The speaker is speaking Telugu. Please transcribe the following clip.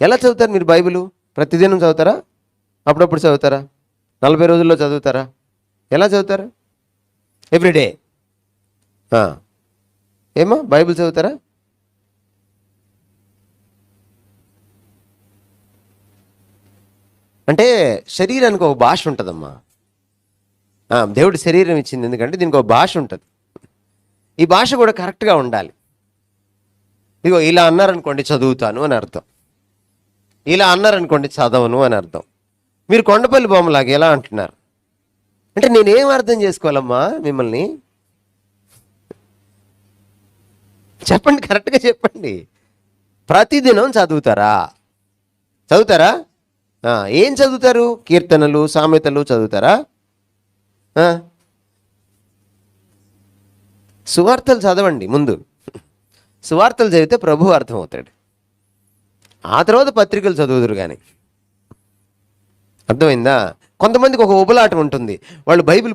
ఎలా చదువుతారు మీరు బైబిల్? ప్రతిదినం చదువుతారా? అప్పుడప్పుడు చదువుతారా? నలభై రోజుల్లో చదువుతారా? ఎలా చదువుతారు? ఎవ్రీడే ఏమా బైబిల్ చదువుతారా? అంటే శరీరానికి ఒక భాష ఉంటుందమ్మా. దేవుడు శరీరం ఇచ్చింది ఎందుకంటే దీనికి ఒక భాష ఉంటుంది. ఈ భాష కూడా కరెక్ట్గా ఉండాలి. ఇదిగో ఇలా అన్నారనుకోండి చదువుతాను అని అర్థం. ఇలా అన్నారనుకోండి చదవను అని అర్థం. మీరు కొండపల్లి బొమ్మలాగా ఎలా అంటున్నారు? అంటే నేనేం అర్థం చేసుకోవాలమ్మా మిమ్మల్ని? చెప్పండి కరెక్ట్గా చెప్పండి. ప్రతిదినం చదువుతారా? చదువుతారా? ఏం చదువుతారు? కీర్తనలు సామెతలు చదువుతారా? సువార్తలు చదవండి ముందు. సువార్తలు చదివితే ప్రభు అర్థమవుతాడు. ఆ తర్వాత పత్రికలు చదువుదురు కానీ అర్థమైందా? కొంతమందికి ఒక ఉబలాటం ఉంటుంది. వాళ్ళు బైబిల్